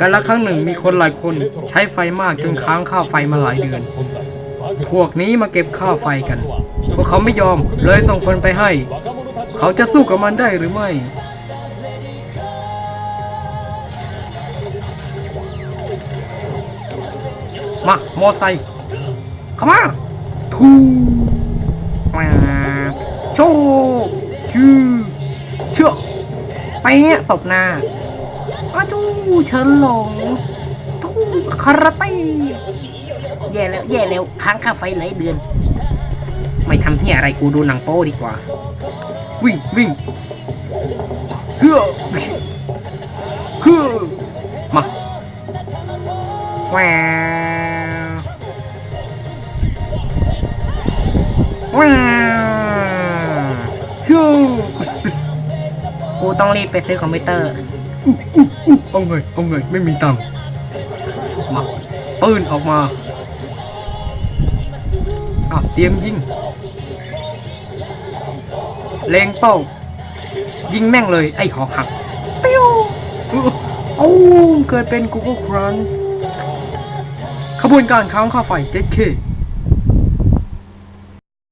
กันละครั้งหนึ่งมีคนหลายคนใช้ไฟมากจนค้างค่าไฟมาหลายเดือน พวกนี้มาเก็บค่าไฟกัน พวกเขาไม่ยอมเลยส่งคนไปให้ เขาจะสู้กับมันได้หรือไม่ มา มอไซค์เข้ามาทูมาโชว์ชื่อเชื่อไปะตบหน้า อาจูเฉินหลงทูคาราเต้แย่แล้วแย่แล้วค้างค่าไฟหลายเดือน ไม่ทำเฮียอะไรกูดูหนังโป้ดีกว่า วิ่งวิ่งเฮ้อเฮ้อมาแหววแหวเฮ้อกูต้องรีบไปซื้อคอมพิวเตอร์ เอาไงเอาไงไม่มีตังค์มาปืนออกมาอ้าวเตรียมยิงเลงเป้า ยิงแม่งเลย ไอ้หอกหักปิ้วโอ้เกิดเป็นกูก็ครันขบวนการค้างค่าไฟ 7K